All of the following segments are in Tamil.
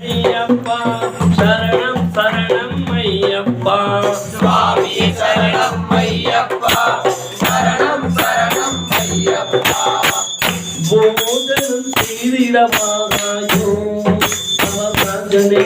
ஐயப்பா சரணம் சரணம் ஐயப்பா. சுவாமி சரணம் ஐயப்பா. சரணம் சரணம் ஐயப்பா. போதனும் தீவிரமாக நம பிரார்த்தனை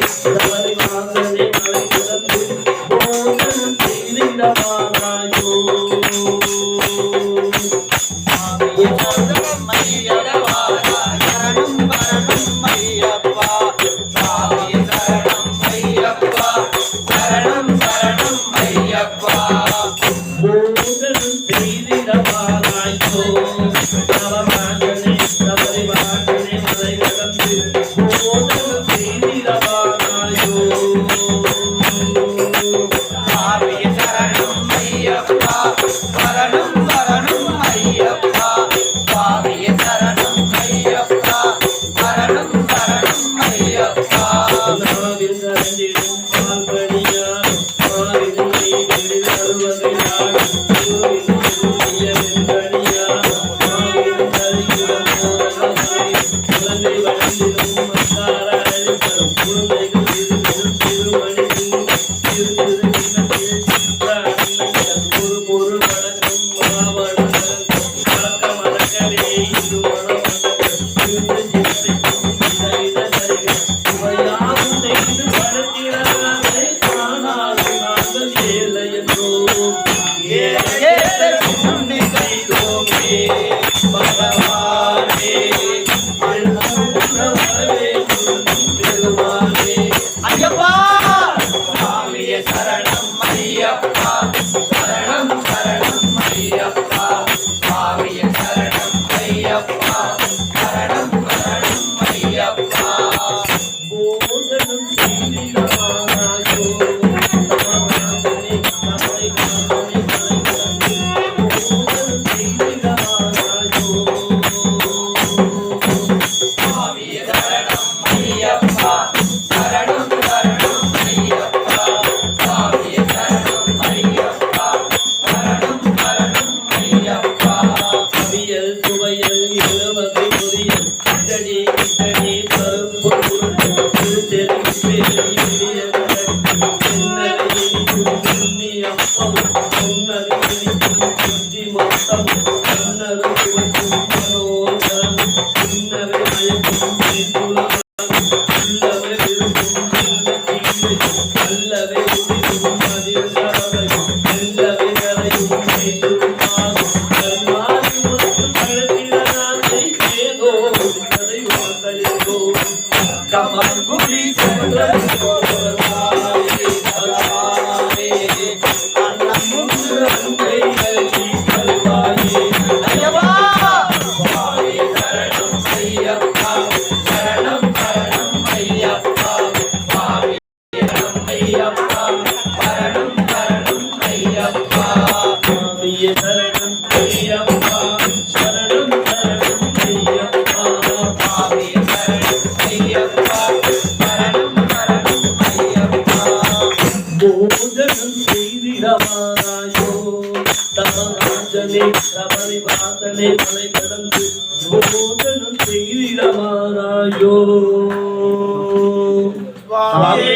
안녕. Come on, please. Thank you. வாசலே சபரி வாசலே மலை கடந்து போதனம் சுவாமி